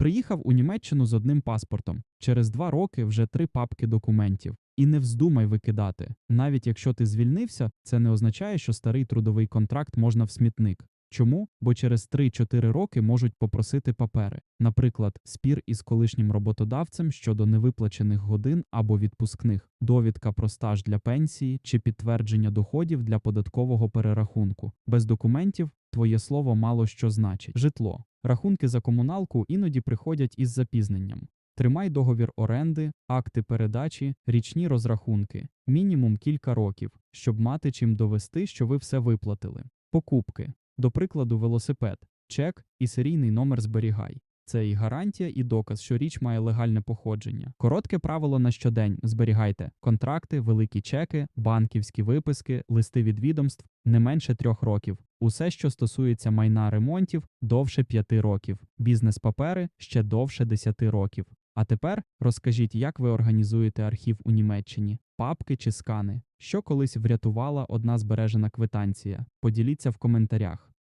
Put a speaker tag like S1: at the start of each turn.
S1: Приїхав у Німеччину з одним паспортом. Через два роки вже три папки документів. І не вздумай викидати. Навіть якщо ти звільнився, це не означає, що старий трудовий контракт можна в смітник. Чому? Бо через 3-4 роки можуть попросити папери, наприклад, спір із колишнім роботодавцем щодо невиплачених годин або відпускних, довідка про стаж для пенсії чи підтвердження доходів для податкового перерахунку. Без документів твоє слово мало що значить. Житло. Рахунки за комуналку іноді приходять із запізненням. Тримай договір оренди, акти передачі, річні розрахунки, мінімум кілька років, щоб мати чим довести, що ви все виплатили. Покупки. До прикладу, велосипед, чек і серійний номер зберігай. Це і гарантія, і доказ, що річ має легальне походження. Коротке правило на щодень: зберігайте контракти, великі чеки, банківські виписки, листи від відомств не менше трьох років. Усе, що стосується майна ремонтів, довше п'яти років. Бізнес-папери ще довше десяти років. А тепер розкажіть, як ви організуєте архів у Німеччині, папки чи скани, що колись врятувала одна збережена квитанція. Поділіться в коментарях.